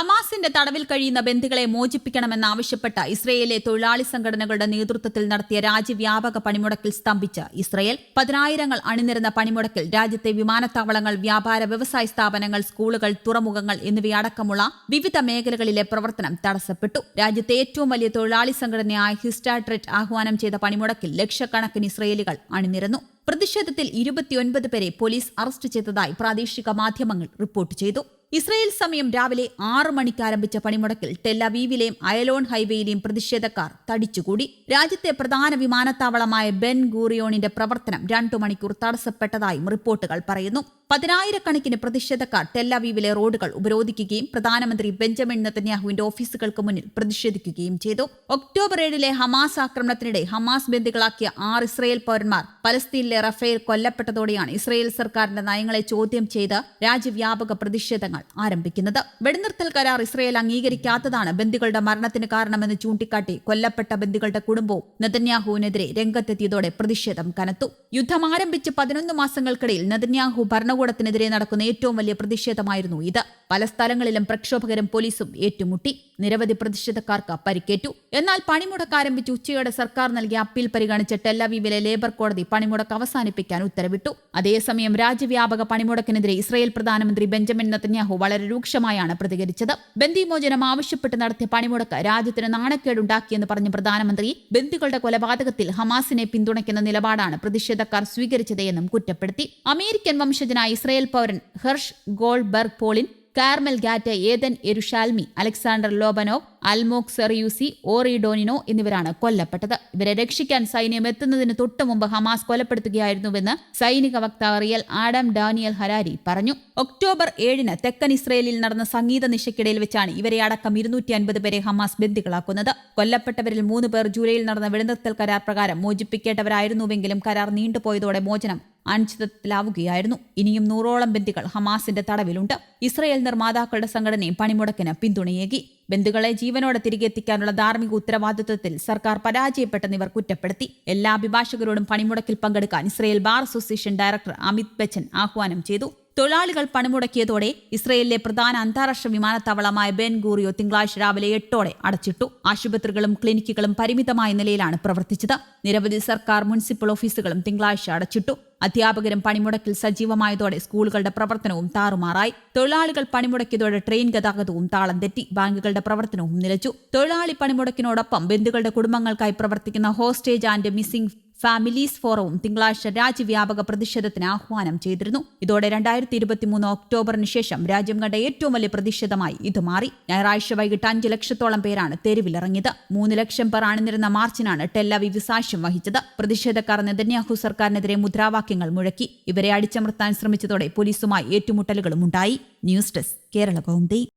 ഹമാസിന്റെ തടവിൽ കഴിയുന്ന ബന്ദികളെ മോചിപ്പിക്കണമെന്നാവശ്യപ്പെട്ട ഇസ്രയേലിലെ തൊഴിലാളി സംഘടനകളുടെ നേതൃത്വത്തിൽ നടത്തിയ രാജ്യവ്യാപക പണിമുടക്കിൽ സ്തംഭിച്ച് ഇസ്രയേൽ പതിനായിരങ്ങൾ അണിനിരുന്ന പണിമുടക്കിൽ രാജ്യത്തെ വിമാനത്താവളങ്ങൾ വ്യാപാര വ്യവസായ സ്ഥാപനങ്ങൾ സ്കൂളുകൾ തുറമുഖങ്ങൾ എന്നിവയടക്കമുള്ള വിവിധ മേഖലകളിലെ പ്രവർത്തനം തടസ്സപ്പെട്ടു. രാജ്യത്തെ ഏറ്റവും വലിയ തൊഴിലാളി സംഘടനയായ ഹിസ്റ്റാട്രെറ്റ് ആഹ്വാനം ചെയ്ത പണിമുടക്കിൽ ലക്ഷക്കണക്കിന് ഇസ്രയേലികൾ അണിനിരന്നു. പ്രതിഷേധത്തിൽ ഇരുപത്തിയൊൻപത് പേരെ പോലീസ് അറസ്റ്റ് ചെയ്തതായി പ്രാദേശിക മാധ്യമങ്ങൾ റിപ്പോർട്ട് ചെയ്തു. ഇസ്രയേൽ സമയം രാവിലെ ആറ് മണിക്ക് ആരംഭിച്ച പണിമുടക്കിൽ ടെല്ലവീവിലെയും അയലോൺ ഹൈവേയിലെയും പ്രതിഷേധക്കാർ തടിച്ചുകൂടി. രാജ്യത്തെ പ്രധാന വിമാനത്താവളമായ ബെൻ ഗൂറിയോണിന്റെ പ്രവർത്തനം രണ്ടു മണിക്കൂർ തടസ്സപ്പെട്ടതായും റിപ്പോർട്ടുകൾ പറയുന്നു. പതിനായിരക്കണക്കിന് പ്രതിഷേധക്കാർ ടെല്ലവീവിലെ റോഡുകൾ ഉപരോധിക്കുകയും പ്രധാനമന്ത്രി ബെഞ്ചമിൻ നെതന്യാഹുവിന്റെ ഓഫീസുകൾക്ക് മുന്നിൽ പ്രതിഷേധിക്കുകയും ചെയ്തു. ഒക്ടോബർ ഏഴിലെ ഹമാസ് ആക്രമണത്തിനിടെ ഹമാസ് ബന്ദികളാക്കിയ ആറ് ഇസ്രയേൽ പൌരന്മാർ പലസ്തീനിലെ റഫേൽ കൊല്ലപ്പെട്ടതോടെയാണ് ഇസ്രയേൽ സർക്കാരിന്റെ നയങ്ങളെ ചോദ്യം ചെയ്ത് രാജ്യവ്യാപക പ്രതിഷേധങ്ങൾ ആരംഭിക്കുന്നത്. വെടിനിർത്തൽ കരാർ ഇസ്രയേൽ അംഗീകരിക്കാത്തതാണ് ബന്ദികളുടെ മരണത്തിന് കാരണമെന്ന് ചൂണ്ടിക്കാട്ടി കൊല്ലപ്പെട്ട ബന്ദികളുടെ കുടുംബവും നെതന്യാഹുവിനെതിരെ രംഗത്തെത്തിയതോടെ പ്രതിഷേധം കനത്തു. യുദ്ധം ആരംഭിച്ച് പതിനൊന്ന് മാസങ്ങൾക്കിടയിൽ നെതന്യാഹു ഭരണകൂടത്തിനെതിരെ നടക്കുന്ന ഏറ്റവും വലിയ പ്രതിഷേധമായിരുന്നു ഇത്. പല സ്ഥലങ്ങളിലും പ്രക്ഷോഭകരും പോലീസും ഏറ്റുമുട്ടി. നിരവധി പ്രതിഷേധക്കാർക്ക് പരിക്കേറ്റു. എന്നാൽ പണിമുടക്ക് ആരംഭിച്ച് ഉച്ചയോടെ സർക്കാർ നൽകിയ അപ്പീൽ പരിഗണിച്ച് ടെല്ലവീവിലെ ലേബർ കോടതി പണിമുടക്ക് അവസാനിപ്പിക്കാൻ ഉത്തരവിട്ടു. അതേസമയം രാജ്യവ്യാപക പണിമുടക്കിനെതിരെ ഇസ്രയേൽ പ്രധാനമന്ത്രി ബെഞ്ചമിൻ നത്തന്യാഹു വളരെ രൂക്ഷമായാണ് പ്രതികരിച്ചത്. ബന്ദിമോചനം ആവശ്യപ്പെട്ട് നടത്തിയ പണിമുടക്ക് രാജ്യത്തിന് നാണക്കേടുണ്ടാക്കിയെന്ന് പറഞ്ഞ പ്രധാനമന്ത്രി ബന്ദികളുടെ കൊലപാതകത്തിൽ ഹമാസിനെ പിന്തുണയ്ക്കുന്ന നിലപാടാണ് പ്രതിഷേധക്കാർ സ്വീകരിച്ചതെന്നും കുറ്റപ്പെടുത്തി. അമേരിക്കൻ വംശജനായ ഇസ്രയേൽ പൗരൻ Hersh Goldberg Polin Carmel Gat Eden Yerushalmi Alexander Lobanov Almog Sarusi Ori Danino എന്നിവരാണ് കൊല്ലപ്പെട്ടത്. ഇവരെ രക്ഷിക്കാൻ സൈന്യം എത്തുന്നതിന് തൊട്ടു മുമ്പ് ഹമാസ് കൊലപ്പെടുത്തുകയായിരുന്നുവെന്ന് സൈനിക വക്താവ് റിയൽ ആഡം ഡാനിയൽ ഹരാരി പറഞ്ഞു. ഒക്ടോബർ ഏഴിന് തെക്കൻ ഇസ്രയേലിൽ നടന്ന സംഗീത നിശയ്ക്കിടയിൽ വെച്ചാണ് ഇവരെ അടക്കം ഇരുന്നൂറ്റി അൻപത് പേരെ ഹമാസ് ബന്ദികളാക്കുന്നത്. കൊല്ലപ്പെട്ടവരിൽ മൂന്ന് പേർ ജൂലൈയിൽ നടന്ന വെടിനിർത്തൽ കരാർ പ്രകാരം മോചിപ്പിക്കേണ്ടവരായിരുന്നുവെങ്കിലും കരാർ നീണ്ടുപോയതോടെ മോചനം അനിശ്ചിതത്തിലാവുകയായിരുന്നു. ഇനിയും നൂറോളം ബന്ദികൾ ഹമാസിന്റെ തടവിലുണ്ട്. ഇസ്രയേൽ നിർമ്മാതാക്കളുടെ സംഘടനയും പണിമുടക്കിന് പിന്തുണയേകി. ബന്ധുക്കളെ ജീവനോടെ തിരികെ എത്തിക്കാനുള്ള ധാർമ്മിക ഉത്തരവാദിത്വത്തിൽ സർക്കാർ പരാജയപ്പെട്ടെന്ന് ഇവർ കുറ്റപ്പെടുത്തി. എല്ലാ അഭിഭാഷകരോടും പണിമുടക്കിൽ പങ്കെടുക്കാൻ Israel bar association director Amit Becher ആഹ്വാനം ചെയ്തു. തൊഴിലാളികൾ പണിമുടക്കിയതോടെ ഇസ്രയേലിലെ പ്രധാന അന്താരാഷ്ട്ര വിമാനത്താവളമായ ബെൻ ഗൂറിയോ തിങ്കളാഴ്ച രാവിലെ എട്ടോടെ അടച്ചിട്ടു. ആശുപത്രികളും ക്ലിനിക്കുകളും പരിമിതമായ നിലയിലാണ് പ്രവർത്തിച്ചത്. നിരവധി സർക്കാർ മുനിസിപ്പൽ ഓഫീസുകളും തിങ്കളാഴ്ച അടച്ചിട്ടു. അധ്യാപകരും പണിമുടക്കിൽ സജീവമായതോടെ സ്കൂളുകളുടെ പ്രവർത്തനവും താറുമാറായി. തൊഴിലാളികൾ പണിമുടക്കിയതോടെ ട്രെയിൻ ഗതാഗതവും താളം തെറ്റി. ബാങ്കുകളുടെ പ്രവർത്തനവും നിലച്ചു. തൊഴിലാളി പണിമുടക്കിനോടൊപ്പം ബന്ധുക്കളുടെ കുടുംബങ്ങൾക്കായി പ്രവർത്തിക്കുന്ന ഹോസ്റ്റേജ് ആൻഡ് മിസ്സിംഗ് ഫാമിലീസ് ഫോറവും തിങ്കളാഴ്ച രാജ്യവ്യാപക പ്രതിഷേധത്തിന് ആഹ്വാനം ചെയ്തിരുന്നു. ഇതോടെ രണ്ടായിരത്തി ഇരുപത്തിമൂന്ന് ഒക്ടോബറിന് ശേഷം രാജ്യം കണ്ട ഏറ്റവും വലിയ പ്രതിഷേധമായി ഇത് മാറി. ഞായറാഴ്ച വൈകിട്ട് അഞ്ച് ലക്ഷത്തോളം പേരാണ് തെരുവിലിറങ്ങിയത്. മൂന്ന് ലക്ഷം പേർ അണിനിരുന്ന മാർച്ചിനാണ് ടെല്ലവിവ് സാക്ഷ്യം വഹിച്ചത്. പ്രതിഷേധക്കാർ നെതന്യാഹു സർക്കാരിനെതിരെ മുദ്രാവാക്യങ്ങൾ മുഴക്കി. ഇവരെ അടിച്ചമർത്താൻ ശ്രമിച്ചതോടെ പോലീസുമായി ഏറ്റുമുട്ടലുകളും ഉണ്ടായി. News desk Kerala Kaumudi.